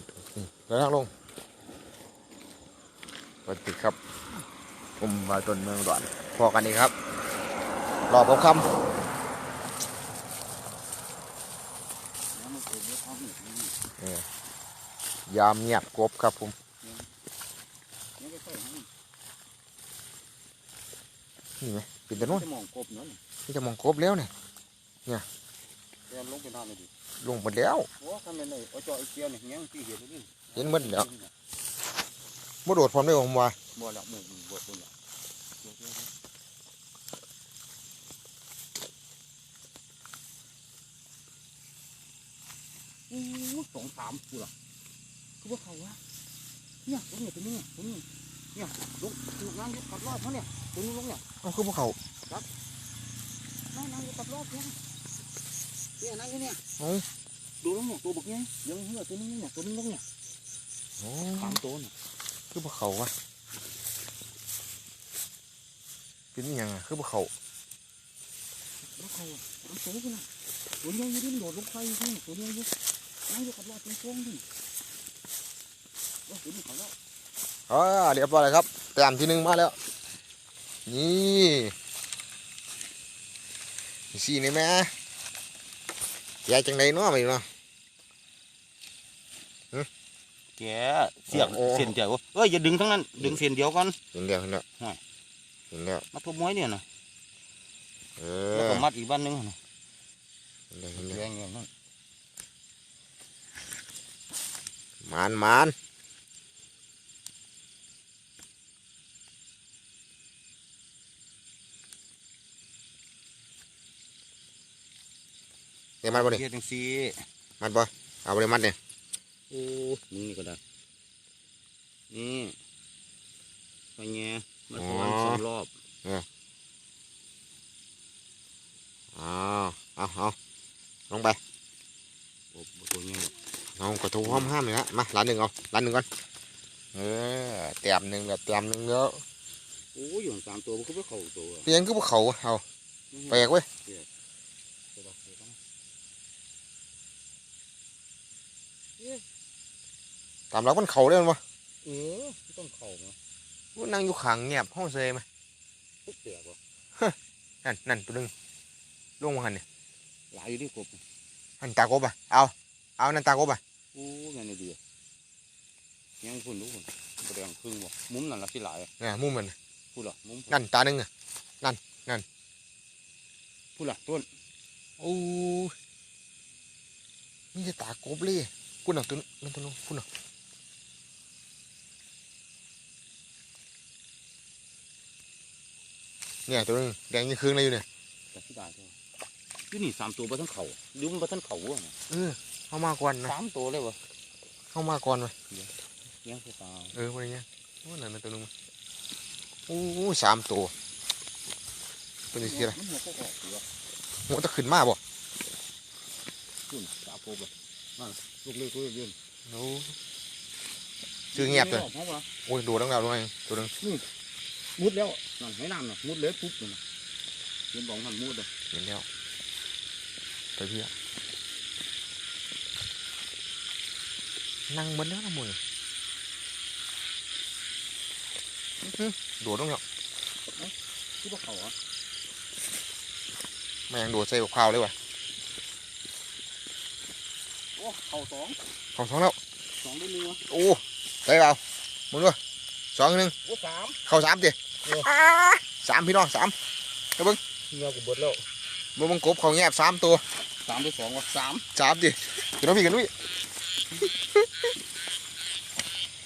ดนี่แล้วนั่งลงสวัสดีครับ ผมมาตนเมืองอุดอนพอกันอีกครับ รอผมคำเออยามเงียบกบครับผมนี่ไหมปิดตะนุ่นจะมองกบเนาะนี่จะมองกบแล้วเนี่ยแกลงไปนานเลยดิ ลงหมดแล้วโอ้ทำเป็นเลยเอาจอไอเกียเนี่ยยังที่เห็นนี่เห็นหมดแล้วบ่โดดพร้อมได้ผมว่าบ่ละหมู่บ่ตัวละโอ้สองสามกูละคือว่าเขาวะเนี่ยตรงนี้ตรงนี้ตรงนี้เนี่ยลงถูกนั่งยกกับรอบเขาเนี่ยตรงนี้ลงเนี่ยเอาคือพวกเขานั่งนั่งยกกับรอบเนี่ย เนี่ยนั่งอยู่เนี่ยเอาดูลงเนี่ยตัวบักเนี่ยยังเหือตัวนี้เนี่ยตัวนี้ลงเนี่ยโอ้สามตัวเนี่ยคือพวกเขาวะเป็นอิหยังอะคือพวกเขาแล้วเขาอะมันโตขึ้นละตัวนี้ยังดิ้นโดดลงไปอยู่นี่ตัวนี้ยังนั่งอยู่กับรอบเป็นพวงดิว่าตัวนี้เขาแล้วอ๋อเรียบร้อยแล้วครับแต้มที่หนึ่งมาแล้ว นี่สี่นี่แม่ ยายจังไดเนาะไปเนาะ แกเสียบโอ้ เส้นเดียวเอ้ยอย่าดึงทั้งนั้น ดึงเส้นเดียวก่อน เห็นแล้วเห็นแล้วห่วยเห็นแล้วมาทุบมวยเนี่ยนะเอแล้วอก็มัดอีกบ้านหนึงนะเห็นแล้วเห็นแยแล้วงอย่างนั้นหมานหมาน เดี๋ยวมัดบ่นี่เฮ็ดจังซี่มัดบ่เอาบ่ได้มัดเนี่ยโอ้มึงนี่ก็ได้นี่ไปแง่มาทอนสองรอบอ๋อเอาเอาลงไปโอ้บ่ตัวแง่เอากระทูห้อมห้ามเลยนะมาร้านหนึ่งเอาร้านหนึ่งก่อนเออเตรียมหนึ่งแบบเตรียมหนึ่งแล้วโอ้ยอยู่สามตัวมันก็ไปเข้าตัวเปลี่ยนก็พวกเขาเอาแปลกเว้ย เดี๋ยวเดี๋ยวเดี๋ยวต้อง ตามเรามันเขาได้มั้ยวะเออต้องเข้ามาว่านั่งอยู่ขางเงียบห้องเซยไหมปุ๊บเปียกว่ะนั่นนั่นตัวหนึงลงมาหันเนี่ยหลายอยู่ที่กบหันตากบอะเอาเอานั่นตากบอะโอ้แม่นดีอะยังพุ่นรู้พุ่นแสดงครึ่งบ่มุมนั่นละที่หลายอะเนี่ยมุมมันพูดละมุมนั่นตาหนึ่งอะพูดละต้นโอ้ยนี่จะตากบเลยกูหนักตัวนั่นตัวนึงกูหนัก เนี่ยตัวนึงแดงยี่คืนเลยอยู่เนี่ยแต่ที่ได้เท่าอยู่นี่สามตัวบ่ทั้งเข่าดูมันบ่ทั้งเข่าอะเออเข้ามาก่อนนะสามตัวเลยวะเข้ามาก่อนไหมยังคือตาเออวันนี้โอ้นั่นมันตัวนึงโอ้โหสามตัวตัวนี้คืออะไรมันหัวก็ออกอยู่วะหัวจะขึ้นมาบ่ขึ้นสามตัวบ่นั่นลูกเล็กลูกเล็กโอ้ชื่อเงียบเลยไม่ออกเพราะว่าโอ้ยดูตั้งแต่ตัวนึงตัวนึง มุดแล้วนั่นให้น้ำน่ะมุดเลยปุ๊บเลยนะเห็นบอกมันมุดเลยเห็นแล้วไปเพี่อะนั่งบนแล้วนะมึงอื้อหือโดดต้องเนี่ยที่พวกเขาอะแม่งโดดใส่กับข้าวเลยว่ะโอ้เข่าสองเของสองแล้วสองได้เนื้อโอ้ใส่เปล่ามึงด้วย สองหนึ่งโอ้สามเข้าสามดิโอ้สามพี่น้องสามเนื้อกูเบิดแล้วมึงบังกบเขาแงบสามตัวสามได้สองวะสามสามดิเดี๋ยวน้องพี่กันนุ้ย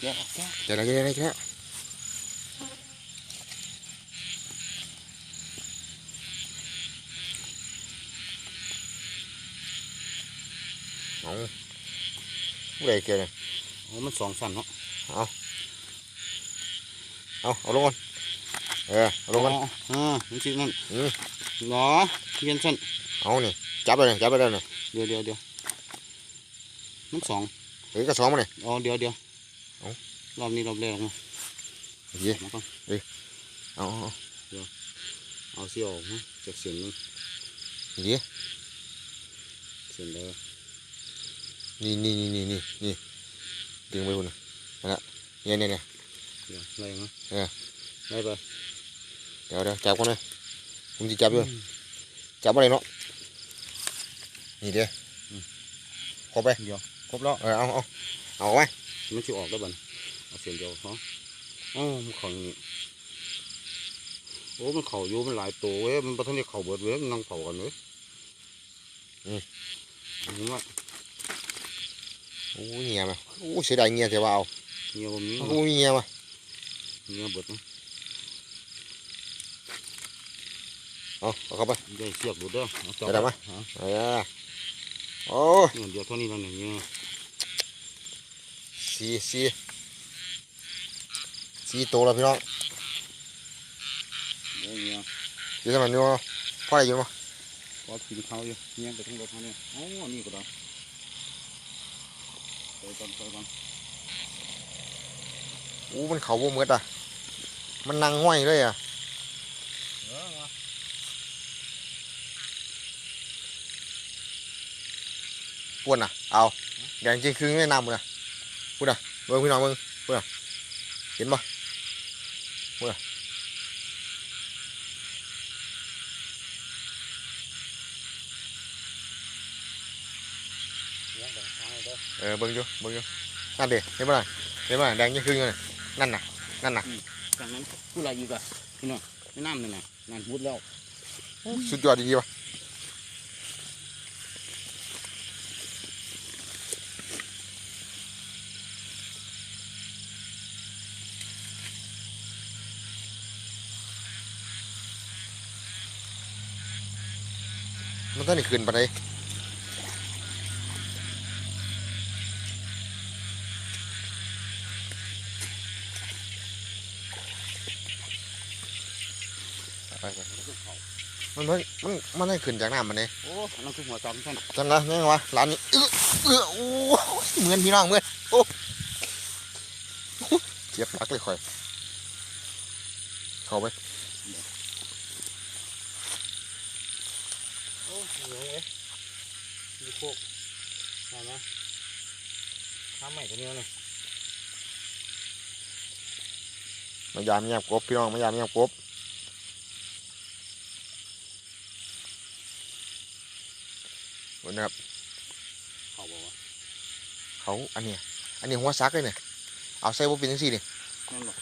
เดี๋ยวแก้เดี๋ยวอะไรเดี๋ยวอะไรเดี๋ยวเอาผู้ใดเกี่ยวเนี่ยโอ้มันสองสันเนาะเอา เอาลงก่อนเออเอาลงก่อนอ่ามันสินั่นอืมเนาะเย็นสันเอานี่จับไปเลยจับไปเลยเนี่ยเดี๋ยวเดี๋ยวเดี๋ยวมันสองเฮ้ยก็สองมาเลยอ๋อเดี๋ยวเดี๋ยวเอ้ารอบนี้รอบแรกมาเฮ้ยมาก่อนเอาเอาเอาเสี้ยวออกนะจากเสียงนึงเอาเฮ้ยเสียงเลยนี่นี่นี่นี่นี่นี่ดึงไปคุณน่ะนั่นแหละเนี่ยเนี่ยเนี่ยเดี๋ยว อะไรมั้งเออได้ปะเดี๋ยวเดี๋ยวจับก่อนเลยผมจะจับอยู่จับอะไรเนาะนี่เดี๋ยวครบไปเดี๋ยวครบแล้วเออเอาเอาเอาไว้มันจะออกแล้วบันเอาเสียงเดียวเขาอ๋อมันเข่าอย่างงี้โอ้มันเข่าอยู่มันหลายตัวเว้ยมันประทันได้เข่าเบิดเว้ยมันนั่งเข่ากันเว้ยอืมนี่ว่าโอ้ยเงียมาโอ้ยเสียดายเงียเสียว่าเอาเงี้ยบ่มีโอ้ยเงียมา เงี้ยเบิดนะเอาเอาเข้าไปได้เสียบดูเด้อเอาจับไปได้ไหมฮะเออโอ้ยเดี๋ยวเท่านี้แล้วเนี่ยเงี้ยสี่สี่สี่ตัวแล้วพี่น้องเดี๋ยวเงี้ยเดี๋ยวจะมันอยู่เนาะพ่ออะไรอยู่มั้งพอกินข้าวอยู่เงี้ยไปทั้งรถเท่านี้อ๋อนี่ก็ได้ไปก่อนไปก่อนโอ้มันเขาบ่หมืดอะ มันนั่งห้อยเลยอะปวนอะ เอาแดงจริงคือไม่นำมึงอะพูดอะเบิ่งพี่น้องมึงพูดอะเห็นปะพูดอะเออเบิ่งอยู่เบิ่งอยู่นั่นด็เห็นปะล่ะเห็นปะล่ะแดงจริงคือไงนั่นน่ะ นั่นน่ะ จากนั้นผู้ไรอีกอะพี่น้องไม่น้ำเลยนะนั่นมุดแล้วสุดยอดดีๆปะมันต้องนี่ขึ้นไปเลยไปไป มันมันมันมันได้ขึ้นจากน้ำมันเลยโอ้นั่นคือหัวจอมท่านจังนะนี่ไงวะร้านนี้เออเออโอ้เหมือนพี่น้องเหมือนโอ้เจ็บหนักเลยคอยเข้าไปโอ้เหนื่อยเว้ยมีโคกได้ไหมทำใหม่ตัวนี้เลยมายามเงียบกบพี่น้องมายามเงียบกบ นนะครับ เขาบอกว่าเขาอันเนี้ยอันนี้หัวซักเลยเนี่ยเอาใส่บ่เป็นจังซี่นี่นั่นหรอ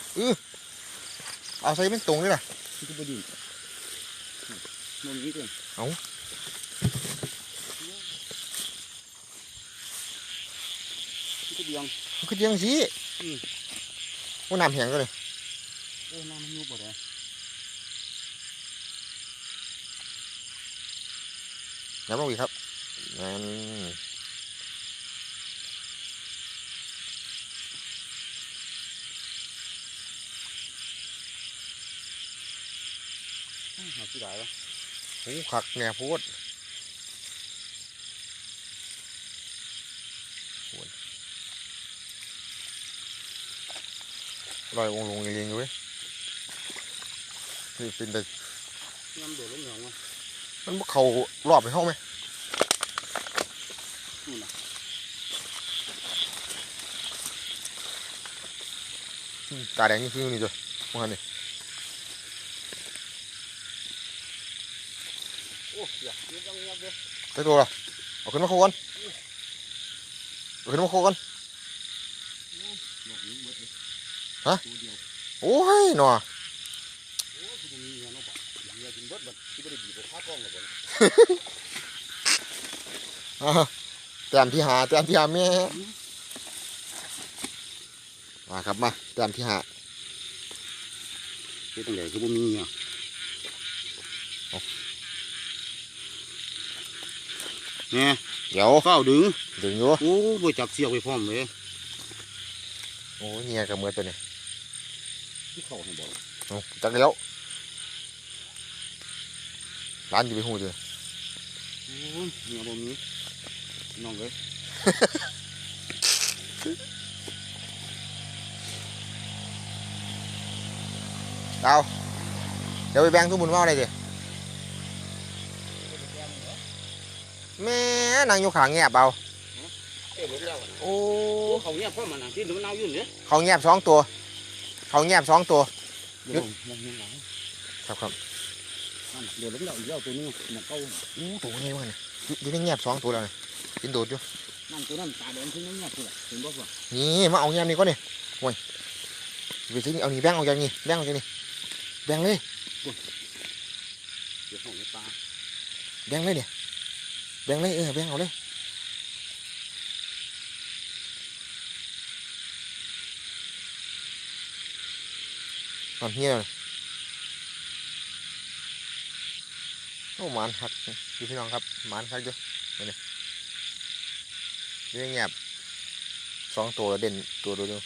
เอาใส่เป็นตรงนี่ล่ะที่บดีนนนี้เองเอ้าที่เดียงมันคือจังซี่อืมว่าน้ำแห้งก็เลยเออน้ำมันยุบหมดเลยย้ำลงอีกครับ นั่นหาที่ไหนวะโอ้ขักแหน่พูดพูดลอยองค์ลงเรียงๆอยู่เว้ยนี่เป็นแต่น้ำเดือดแล้วเหนียววะมันบ่เขารอบไปห้องไหม นู่นน่ะอืมตาแดงนี่คือนี่จ้ะมองหันนี่โอ้เดี๋ ยวเดี๋ยวต้องเงียบเลยใส่ตัวละเอาขึ้นมาโคกันเอาขึ้นมาโคกันหลอกนี้หมดเลยฮะตัวเดียวโอ้ยหนอโอ้คือมีเงินเนาะปะอย่างเงี้ยกินเบิดแบบที่ไม่ได้บีบไปค้ากล้องหรอกบ่เนี่ยอ่าแต้มที่หาแต้มที่หาแม่มาครับมาแต้มที่หาที่ตั้งแต่คือบ่มีเงี้ยเอาเนี่ยเดี๋ยวเฝ้าดึงดึงอยู่โอ้บ่จับเสียกไปพร้อมเลยโอ้ยเงียกับมือตัวนี้ที่เขาให้บอกเอาจักแล้วร้านอยู่ไปหูจ้ะโอ้ยเงี้ยบ่มี น้องเลยเอาเดี๋ยวไปแบ่งทุกมุนว่าอะไรดิแม่นางอยู่ขางแงบเอาเต็มแล้วโอ้โอ้เขาเนี่ยพ่อมันอะที่มันเอาอยู่เนี่ยเขาแงบสองตัว เขาแงบสองตัวเดี๋ยวมองยังไงครับครับเดี๋ยวลงแล้วอีกแล้วตัวนี้มันเก้าอู้ตัวนี้มันยอยู่อยู่ในแงบสองตัวแล้วนี่ กินโดดอยู่นั่นตัวนั้นตาแดงขึ้นเงี้ยคือเห็นบ่ว่านี่มาเอาแงบนี่ก่อนนี่โอ้ยไปซื้อนี่เอานี่แบ่งเอาจากนี่แบ่งเอาจากนี่แบ่งเลยเดี๋ยวของในปลาแบ่งเลยเนี่ยแบ่งเลยเออแบ่งเอาเลยตอนเฮียเลยโอ้หมานคักอยู่พี่น้องครับหมานคักอยู่มา เนี่ยองเงียบสองตัวเด่นตัวเดู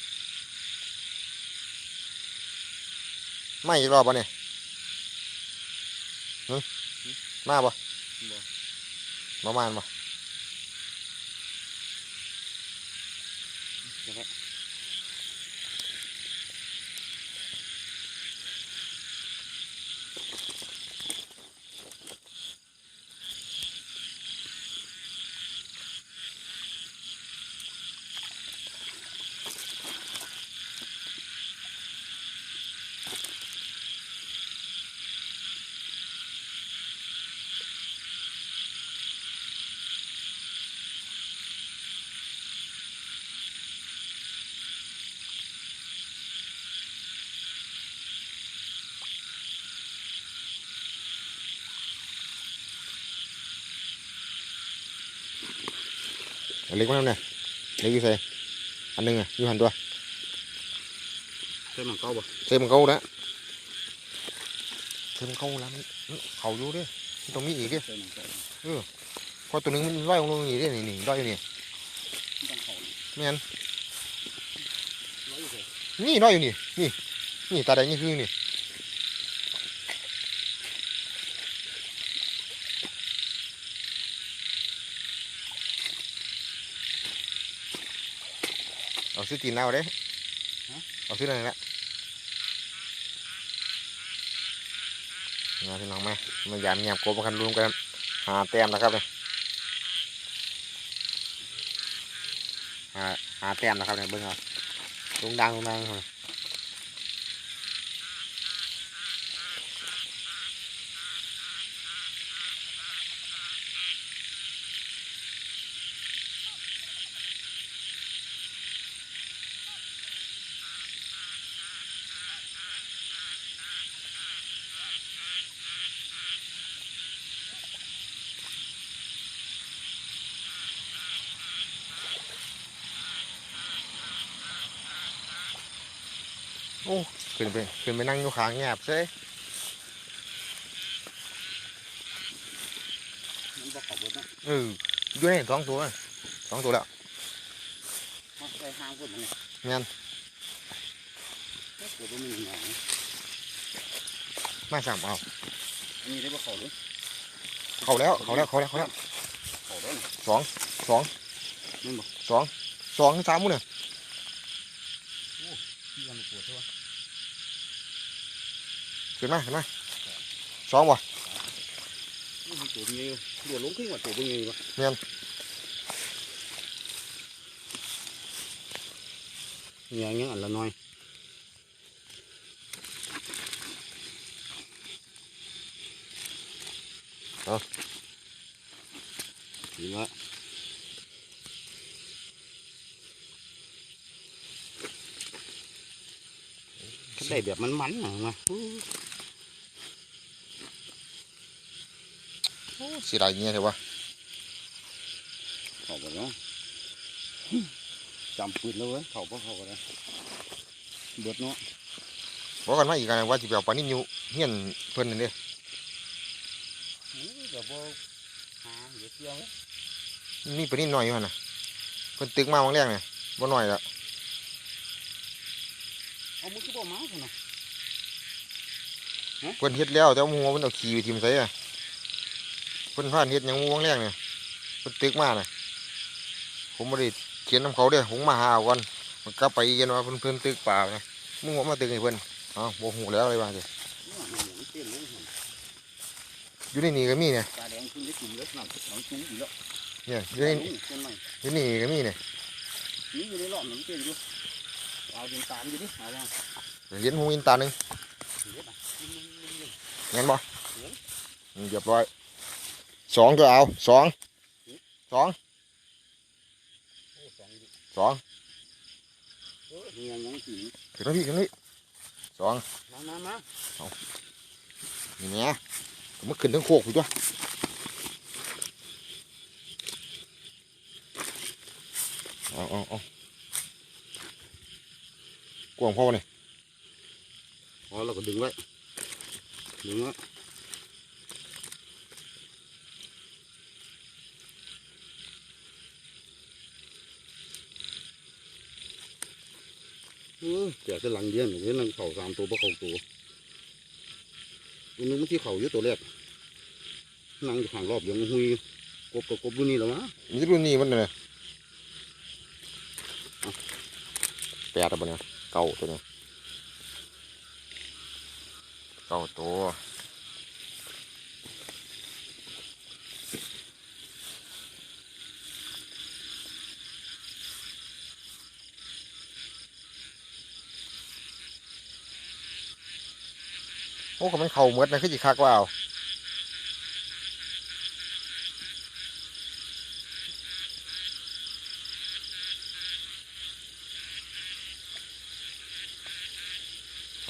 ไม่อีกรอบปะเนี่ยหึมาปะประมาณบ่ เล็กมาทำเนี่ยเล็กอยู่ใส่อันหนึงอะอยู่หันตัวใช่มันเก้าบ่เซมนเขาแล้วเซมนเขาแล้วมันมันเขาอยู่เด้วยมันต้องมีอีกเด้วยใช่มันเก้าเพราะตัวหนึงมันร้อยลงนี่เด้วยนี่นี่ร้อยอยู่นี่ต้องเขาไม่งั้นร้อยอยู่เลยนี่ร้อยอยู่นี่นี่นี่ตาแดงนี่คือนี่ ซื้อตีนเอาเด้เอาซื้อนั่นแหละมาพี่น้องมามายามยามโกบกันรวมกันหาแต้มนะครับเลยหาหาแต้มนะครับเนี่ยเบิ้งเอาลุงดังลุงดังเอา อ้ขึ้นไปขึ้นไปนั่งอยู่ขางแงบเซ่มันบ่เขาเบิดนะเอออยู่ในสองตัวน่ะสองตัวแล้วมาใส่ห้างพุ่นมันเนี่ยงั้นตัวตัวนี้หน่อยมาสามเอาอันนี้ได้บ่เขาเลยเขาแล้วเขาแล้วเขาแล้วเขาแล้วเขาแล้วนี่สองสองนี่บ่สองสองสามมื้อเนี่ย ที่กันปวดใช่ปะ ขึ้นมาขึ้นมาสองบ่ตัวนี้เดี๋ยวลงขึ้นกว่าตัวเป็นี้วะแม่นเนี่ยยังอันละน้อยเอาดีละถ้าได้แบบมันมันๆนะมา โอ้เสียดายเงี้ยเถอะวะเขาไปเนาะจำปืนแล้วเว้ยเขาก็เขาก็ได้เบิดเนาะบอกกันมาอีกกันว่าสิไปเอาปลานิ่มอยู่เฮียนเพิ่นนั่นเด้เดี๋ยวพอหาเดี๋ยวเที่ยวมีปลานิ่มน้อยอยู่หั่นน่ะเพิ่นตึกมาบางแรกเนี่ยบ่น้อยละเอามือที่บ่มาเถอะนะเพิ่นเฮ็ดแล้วแต่ว่าหมู่เพิ่นเอาขี้ไปทิ่มใส่น่ะ เพิ่นพาเฮ็ดหยังหมู่บางแรกเนี่ยเพิ่นตึกมาน่ะผมบ่ได้เขียนนํเขาเด้อผมมาหาเอาก่อนมันกลับไปอีกกันว่าเพิ่นเพิ่นตึกป่าไงมึงว่ามาตึกให้เพิ่นเอ้าบ่ฮู้แล้วอะไรว่าสิเนี่ยมันเต้นลงหันอยู่ในนี่ก็มีเนี่ยตาแดงขึ้นได้กินแล้วหนังหนังจุ้งอีกแล้วเนี่ยอยู่ในนี่ต้นไม้อยู่นี่ก็มีเนี่ยนี่อยู่ในรอบหนึ่งเต็มอยู่เอาดินตามอยู่ดิเอาว่าเห็นหูอินตาหนึ่งเด็ดอะเห็นบ่อืมเรียบร้อย สองตัวเอาสองสองโอ้สองดิสองเออนี่ยังยังสีขึ้นมาพี่ขึ้นมาพี่สองมามามานี่แหม่มันขึ้นทั้งโคกอยู่ตัวเอาเอาเอากวางพ่อเนี่ยพอเราก็ดึงไว้ดึงไว้ เออแกะจะหลังเดียนหรือนั่งเข่าสามตัวปะเข่าตัวตัวนึงมันที่เข่าเยอะตัวแรกนั่งอยู่ข้างรอบยังหุยกบกับกบดูนี่หรอวมะมีรุ่นนี้มันเลยแปดตัวเนี่ยเก่าตัวเนี่ยเก่าตัว โอ้ก็มันเข่าเมือนนะคือจิคักว่าเอา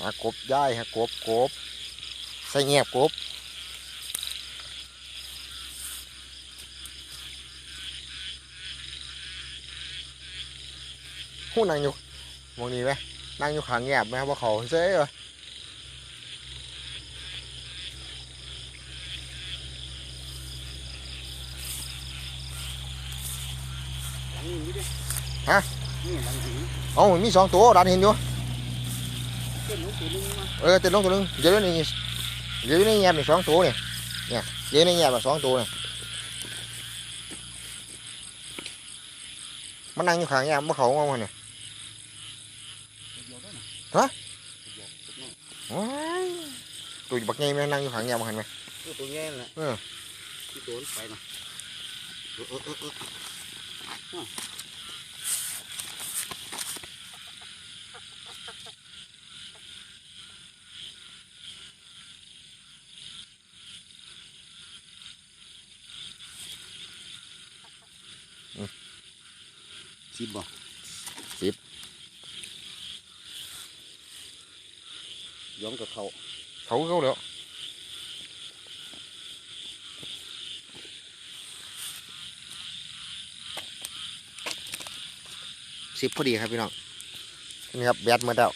หากบย้ายหากบกบใส่เงียบกบหู้นั่งอยู่มองนี้ไหมนั่งอยู่ขางเงียบไหมว่าเขาเซ่เลัง ฮะนี่หลังหินเอ้ามันมีสองตัวดันเห็นอยู่เส้นลูกตัวนึงมาเออเต็มลงตัวหนึงเดี๋ยวนี่เดี๋ยวนี่เงียบนี่สองตัวเนี่ยเนี่ยเดี๋ยวนี่เงียบอะสองตัวเนี่ยมันนั่งอยู่ขางเงียบว่าเขางงเนี่ยเดียวได้นะฮะเดียวตัวน้อยโอ้ยตัวบักไงมันนั่งอยู่ขางเงียบมาเห็นไหมเออตัวแง่นั่นแหละเออที่ตัวมันไปนะ เออเออเออเออสิบบ่สิบย้อมกับเขา เขาเขาแล้ว สิบพอดีครับพี่น้องนี่ครับแบตหมาแล้ว